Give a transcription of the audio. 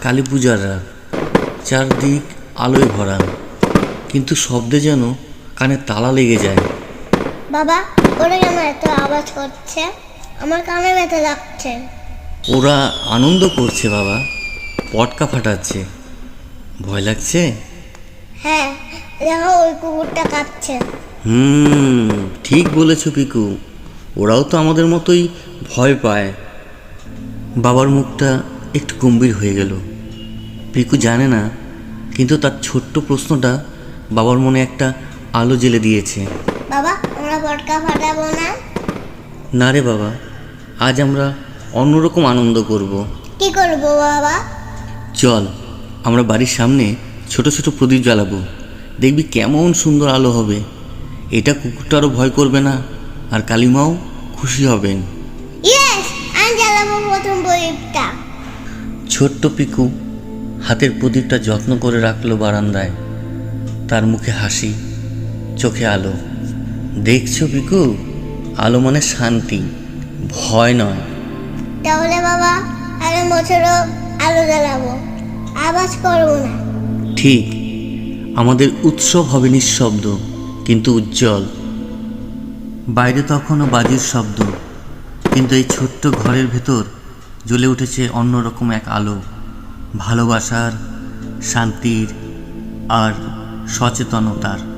কালী পূজার রাত। চারদিক আলোয় ভরা। কিন্তু শব্দে যেন কানে তালা লেগে যায়। বাবা ওরা কেন এত আওয়াজ করছে। আমার কানে ব্যথা লাগছে। ওরা আনন্দ করছে বাবা। পটকা ফাটাচ্ছে। ভয় লাগছে? হ্যাঁ দেখো ওই কুকুরটা কাঁদছে হুম ঠিক বলেছ পিকু। ওরাও তো আমাদের মতোই ভয় পায়। বাবার মুখটা একটু গম্ভীর হয়ে গেল। পিকু জানে না কিন্তু তার ছোট্ট প্রশ্নটা বাবার মনে একটা আলো জ্বেলে দিয়েছে। বাবা আমরা পটকা ফাটাবো না? না রে বাবা আজ আমরা অন্যরকম আনন্দ করব। কি করব বাবা? চল আমরা বাড়ির সামনে ছোট ছোট প্রদীপ জ্বালাবো। দেখবি কেমন সুন্দর আলো হবে। এটা কুকুরটারও ভয় করবে না আর কালিমাও খুশি হবেন। ইয়েস আমি জ্বালাবো প্রথম প্রদীপটা। ছোট্ট পিকু হাতের প্রদীপটা যত্ন করে রাখল বারান্দায়। তার মুখে হাসি চোখে আলো। দেখছ পিকু? আলো মানে শান্তি ভয় নয়। তাহলে বাবা আগামী বছরও আলো জ্বালাবো। আওয়াজ করব না। ঠিক আমাদের উৎসব হবে নিঃশব্দ কিন্তু উজ্জ্বল। বাইরে তখনও বাজির শব্দ কিন্তু এই ছোট্ট ঘরের ভেতর জ্বলে উঠেছে অন্যরকম এক আলো। ভালোবাসার শান্তির আর সচেতনতার।